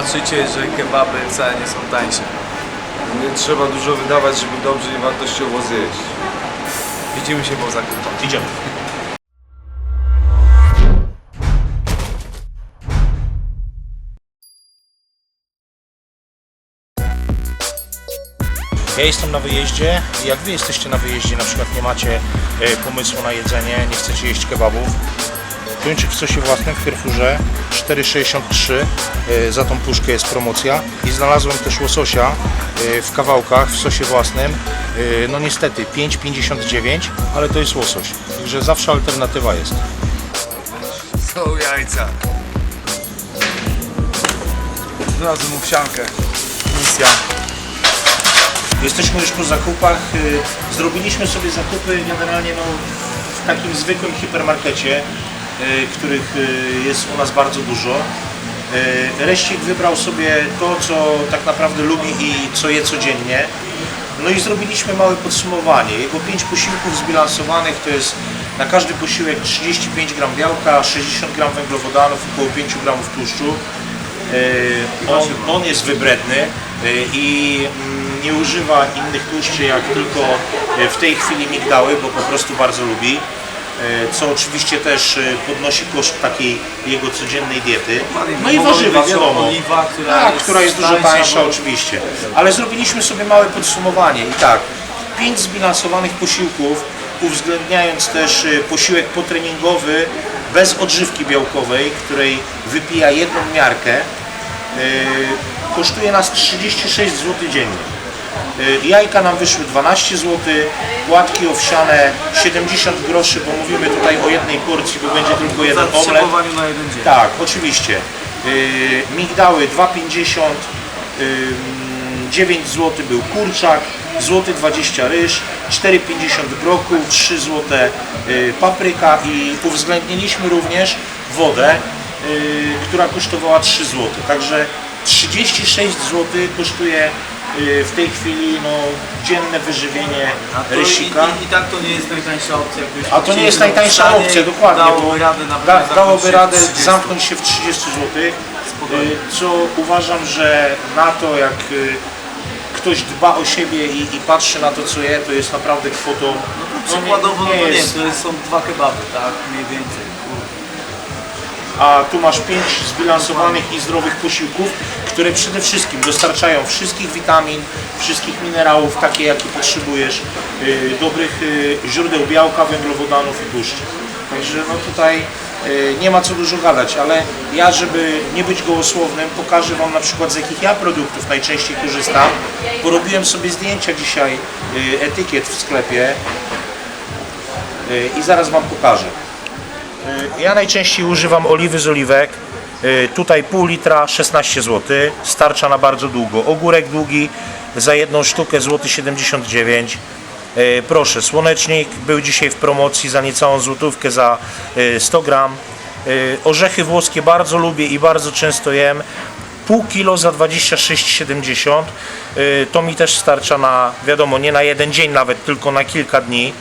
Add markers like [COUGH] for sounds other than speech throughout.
zobaczycie, że kebaby wcale nie są tańsze. Nie trzeba dużo wydawać, żeby dobrze i wartościowo zjeść. Widzimy się po zakupach. Idziemy. Ja jestem na wyjeździe i jak wy jesteście na wyjeździe, na przykład nie macie e, pomysłu na jedzenie, nie chcecie jeść kebabów, tuńczyk w sosie własnym w Carrefourze 4,63 e, za tą puszkę jest promocja i znalazłem też łososia e, w kawałkach w sosie własnym e, no niestety 5,59 ale to jest łosoś, także zawsze alternatywa jest Są jajca. Od razu mu wsiankę. Misja. Jesteśmy już po zakupach. Zrobiliśmy sobie zakupy generalnie no, w takim zwykłym hipermarkecie, których y, jest u nas bardzo dużo. Y, Reścik wybrał sobie to, co tak naprawdę lubi i co je codziennie. No i zrobiliśmy małe podsumowanie. Jego 5 posiłków zbilansowanych to jest na każdy posiłek 35 gram białka, 60 gram węglowodanów, około 5 gramów tłuszczu. E, On, on jest wybredny e, i mm, nie używa innych tłuszczy jak tylko e, w tej chwili migdały, bo po prostu bardzo lubi. E, Co oczywiście też e, podnosi koszt takiej jego codziennej diety. No i warzywa, wiadomo. Oliwa, która, Tak, jest która jest dużo tańsza, oczywiście. Ale zrobiliśmy sobie małe podsumowanie i tak, pięć zbilansowanych posiłków, uwzględniając też y, posiłek potreningowy bez odżywki białkowej, której wypija jedną miarkę, kosztuje nas 36 zł dziennie. Y, Jajka nam wyszły 12 zł, płatki owsiane 70 groszy, bo mówimy tutaj o jednej porcji, bo będzie tylko jeden omlet. na jeden dzień. Tak, oczywiście. Yy, migdały 2,50 yy, 9 zł był kurczak, złoty 20 ryż, 4,50 brokuł, 3 zł yy, papryka i uwzględniliśmy również wodę, yy, która kosztowała 3 zł. Także 36 zł kosztuje w tej chwili no, dzienne wyżywienie A to rysika. i, i, I tak to nie jest najtańsza opcja. A to nie jest zrobić najtańsza opcja, dokładnie, Dałoby radę, da, dałoby zamknąć się radę w 30. zamknąć się w 30 zł, Spokojnie. co uważam, że na to jak y, ktoś dba o siebie i, i patrzy na to co je, to jest naprawdę kwotą, No, przykładowo, no nie to nie, jest. to jest, są dwa kebaby, tak? Mniej więcej. A tu masz 5 zbilansowanych i zdrowych posiłków, które przede wszystkim dostarczają wszystkich witamin, wszystkich minerałów, takie jakie potrzebujesz, y, dobrych y, źródeł białka, węglowodanów i tłuszczy. Także no tutaj y, nie ma co dużo gadać, ale ja, żeby nie być gołosłownym, pokażę Wam na przykład z jakich ja produktów najczęściej korzystam. Porobiłem sobie zdjęcia dzisiaj etykiet w sklepie i zaraz Wam pokażę. Ja najczęściej używam oliwy z oliwek. Y, Tutaj pół litra 16 zł. Starcza na bardzo długo. Ogórek długi za jedną sztukę złoty 79 Y, Proszę, słonecznik był dzisiaj w promocji za niecałą złotówkę za y, 100 gram. Y, Orzechy włoskie bardzo lubię i bardzo często jem. Pół kilo za 26,70 Y, To mi też starcza na, wiadomo, nie na jeden dzień nawet, tylko na kilka dni.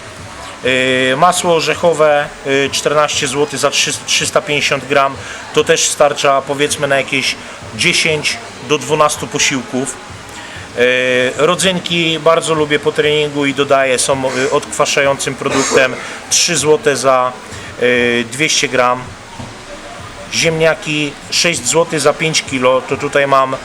Yy, Masło orzechowe yy, 14 zł za 300 350 gram to też starcza powiedzmy na jakieś 10 do 12 posiłków. Yy, Rodzynki bardzo lubię po treningu i dodaję, są odkwaszającym produktem 3 zł za yy, 200 gram. Ziemniaki 6 zł za 5 kg, to tutaj mam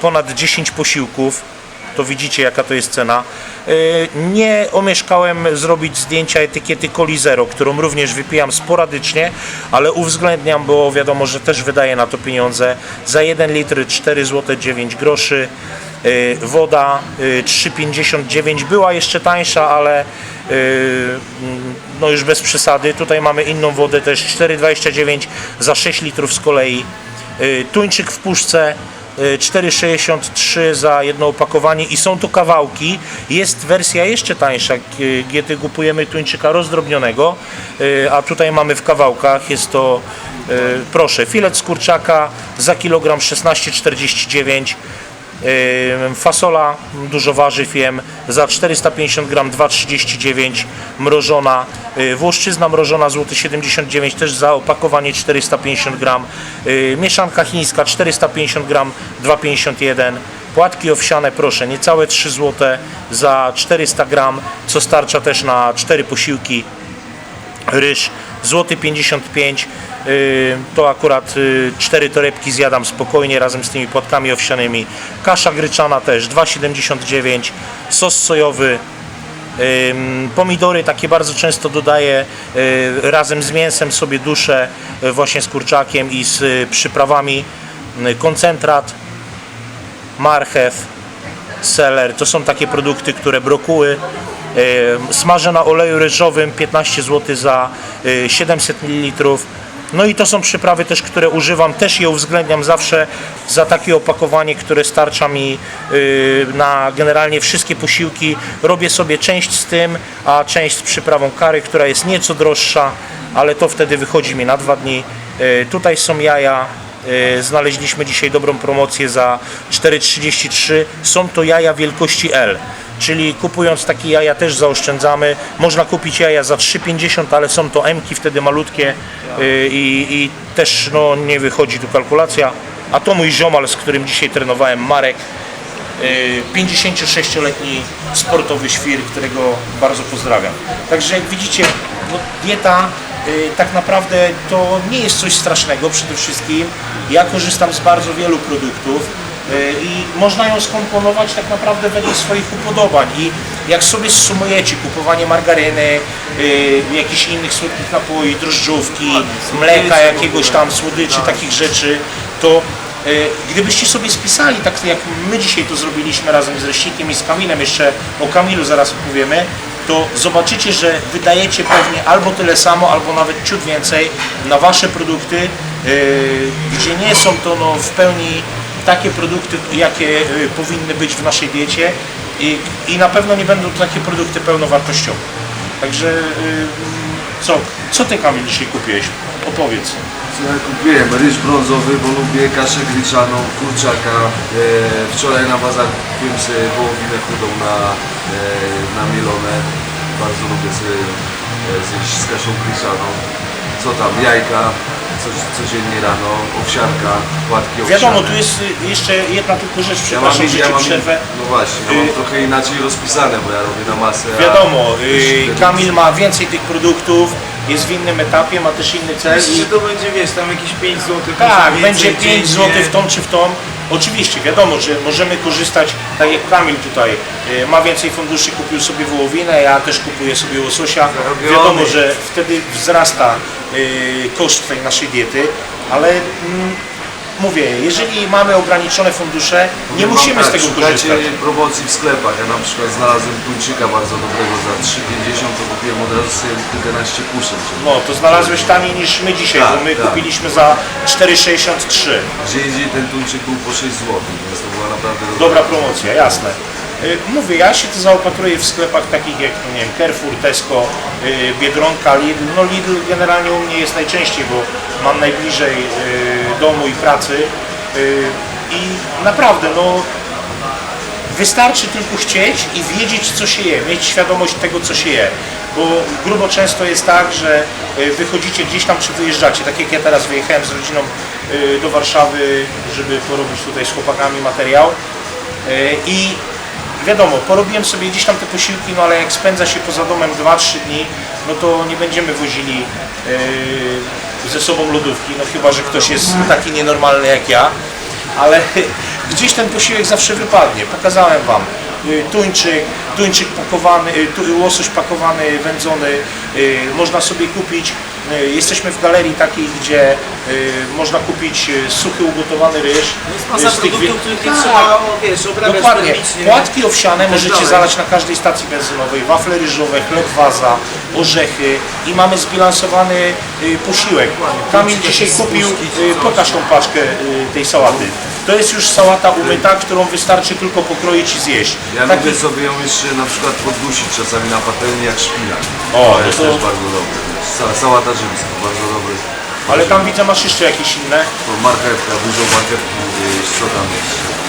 ponad 10 posiłków. To widzicie jaka to jest cena. Yy, Nie omieszkałem zrobić zdjęcia etykiety Coli Zero, którą również wypijam sporadycznie, ale uwzględniam, bo wiadomo, że też wydaję na to pieniądze. Za 1 litr 4 zł 9 groszy. Yy, Woda yy, 3,59 była jeszcze tańsza, ale mm, no już bez przesady. Tutaj mamy inną wodę też 4,29 za 6 litrów z kolei. Tuńczyk w puszce y, 4,63 za jedno opakowanie i są to kawałki. Jest wersja jeszcze tańsza, kiedy kupujemy tuńczyka rozdrobnionego, y, a tutaj mamy w kawałkach. Jest to, y, proszę, filet z kurczaka za kilogram 16,49. Fasola, dużo warzyw jem, za 450 gram 2,39 mrożona. Yy, Włoszczyzna mrożona złoty 79 też za opakowanie 450 gram. Yy, Mieszanka chińska 450 gram 2,51 Płatki owsiane proszę, niecałe 3 zł za 400 gram, co starcza też na 4 posiłki ryż złoty 55 yy, to akurat yy, 4 torebki zjadam spokojnie razem z tymi płatkami owsianymi kasza gryczana też 2,79 sos sojowy Pomidory takie bardzo często dodaję y, razem z mięsem sobie duszę y, właśnie z kurczakiem i z y, przyprawami Y, koncentrat marchew, seler. To są takie produkty, które brokuły. Smażę na oleju ryżowym 15 zł za e, 700 ml. No i to są przyprawy też, które używam. Też je uwzględniam zawsze za takie opakowanie, które starcza mi y, na generalnie wszystkie posiłki. Robię sobie część z tym, a część z przyprawą kary, która jest nieco droższa, ale to wtedy wychodzi mi na dwa dni. Y, Tutaj są jaja, Znaleźliśmy dzisiaj dobrą promocję za 4,33. Są to jaja wielkości L. Czyli kupując takie jaja też zaoszczędzamy. Można kupić jaja za 3,50, ale są to M-ki wtedy malutkie e, i, i też no, nie wychodzi tu kalkulacja. A to mój ziomal, z którym dzisiaj trenowałem, Marek. e, 56-letni sportowy świr, którego bardzo pozdrawiam. Także jak widzicie, no, dieta y, tak naprawdę to nie jest coś strasznego przede wszystkim. Ja korzystam z bardzo wielu produktów y, i można ją skomponować tak naprawdę według swoich upodobań. I jak sobie zsumujecie kupowanie margaryny, y, jakichś innych słodkich napoi, drożdżówki, mleka jakiegoś tam, słodyczy, takich rzeczy, to E, Gdybyście sobie spisali, tak jak my dzisiaj to zrobiliśmy razem z Reścikiem i z Kamilem, jeszcze o Kamilu zaraz opowiemy, to zobaczycie, że wydajecie pewnie albo tyle samo, albo nawet ciut więcej na Wasze produkty, e, gdzie nie są to no, w pełni takie produkty, jakie e, powinny być w naszej diecie i, i na pewno nie będą to takie produkty pełnowartościowe. Także e, co, co Ty Kamil dzisiaj kupiłeś? Opowiedz. Ja kupiłem? Ryż brązowy, bo lubię kaszę gryczaną, kurczaka. E, wczoraj na bazar kupiłem sobie wołowinę chudą na, na mielone. Bardzo lubię sobie zjeść z kaszą gryczaną. Co tam? Jajka codziennie rano, owsianka, płatki owsiane. Wiadomo, tu jest y, jeszcze jedna tylko rzecz, Ja mam, przepraszam, że ja mam, przerwę. no właśnie, ja mam Y, trochę inaczej rozpisane, bo ja robię na masę. a Wiadomo, też y, Kamil ma więcej tych produktów, jest w innym etapie, ma też inny cel. Myślisz, I, że to będzie, wiesz, tam jakieś 5 zł. tak, będzie 5 zł w tą czy w tą. Oczywiście, wiadomo, że możemy korzystać, tak jak Kamil tutaj y, ma więcej funduszy, kupił sobie wołowinę, ja też kupuję sobie łososia. Wiadomo, że wtedy wzrasta y, koszt tej naszej diety, ale mm, mówię, jeżeli mamy ograniczone fundusze, nie musimy z tak, tego szukajcie korzystać. promocji w sklepach. Ja na przykład znalazłem tuńczyka bardzo dobrego za 3,50, to kupiłem od razu sobie kilkanaście puszek. No, to znalazłeś taniej niż my dzisiaj, Tak, bo my tak. kupiliśmy za 4,63. Gdzie indziej ten tuńczyk był po 6 zł, więc to była naprawdę Dobra promocja, jasne. Y, Mówię, ja się to zaopatruję w sklepach takich jak, nie wiem, Carrefour, Tesco, y, Biedronka, Lidl. No Lidl generalnie u mnie jest najczęściej, bo mam najbliżej y, domu i pracy. Y, I naprawdę, no Wystarczy tylko chcieć i wiedzieć, co się je, mieć świadomość tego, co się je. Bo grubo często jest tak, że y, wychodzicie gdzieś tam, czy wyjeżdżacie, tak jak ja teraz wyjechałem z rodziną y, do Warszawy, żeby porobić tutaj z chłopakami materiał. I wiadomo, porobiłem sobie gdzieś tam te posiłki, no ale jak spędza się poza domem 2-3 dni, no to nie będziemy wozili ze sobą lodówki, no chyba, że ktoś jest taki nienormalny jak ja, ale [LAUGHS] gdzieś ten posiłek zawsze wypadnie. Pokazałem Wam y, tuńczyk, tuńczyk pakowany, y, łosoś pakowany, wędzony, y, można sobie kupić. Y, Jesteśmy w galerii takiej, gdzie y, można kupić y, suchy ugotowany ryż. Jest masa z tych wie- produktów, których nie Tak, wiesz, obrabiać Dokładnie. termicznie. Płatki owsiane możecie zalać na każdej stacji benzynowej, wafle ryżowe, chleb waza, orzechy i mamy zbilansowany y, posiłek. Kamil dzisiaj kupił, y, pokaż tą paczkę y, tej sałaty. To jest już sałata umyta, którą wystarczy tylko pokroić i zjeść. Ja Taki- lubię sobie ją jeszcze na przykład poddusić czasami na patelni jak szpinak. O, to jest to- też bardzo dobre. Sa- Sałata rzymska, bardzo dobry. Ale tam widzę masz jeszcze jakieś inne. To marchewka, dużo marchewki jeść, co tam jeszcze?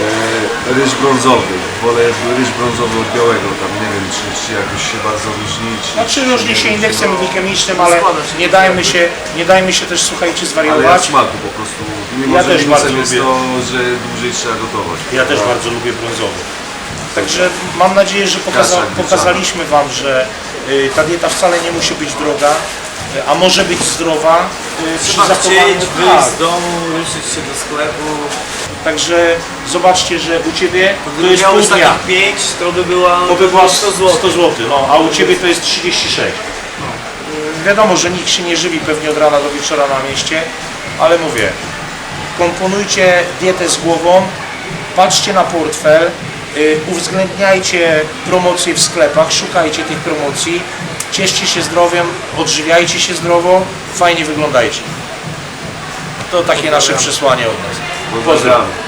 E, ryż brązowy, wolę ryż brązowy od białego, tam nie wiem czy, czy jakoś się bardzo różni. Czy, Znaczy czy różni się indeksem no. glikemicznym, ale Składa się. nie dajmy się, nie dajmy się też, słuchajcie, Ale ja zwariować. smaku po prostu. Mimo, Ja że też minusem bardzo jest lubię. to, że dłużej trzeba gotować. Ja też bardzo lubię brązowy. Także mam nadzieję, że pokaza pokazaliśmy Wam, że y, ta dieta wcale nie musi być droga, y, a może być zdrowa y, przy Trzeba zachowaniu. chcieć wyjść Tak, z domu, ruszyć się do sklepu. Także zobaczcie, że u Ciebie to jest pół dnia. takich 5, to by była, To by była 100 100 zł. zł, no, a u Ciebie to jest 36. Y, Wiadomo, że nikt się nie żywi pewnie od rana do wieczora na mieście, ale mówię, komponujcie dietę z głową, patrzcie na portfel, y, uwzględniajcie promocje w sklepach, szukajcie tych promocji, cieszcie się zdrowiem, odżywiajcie się zdrowo, fajnie wyglądajcie. To takie nasze przesłanie od nas. Pozdrawiam. Pozdrawiam.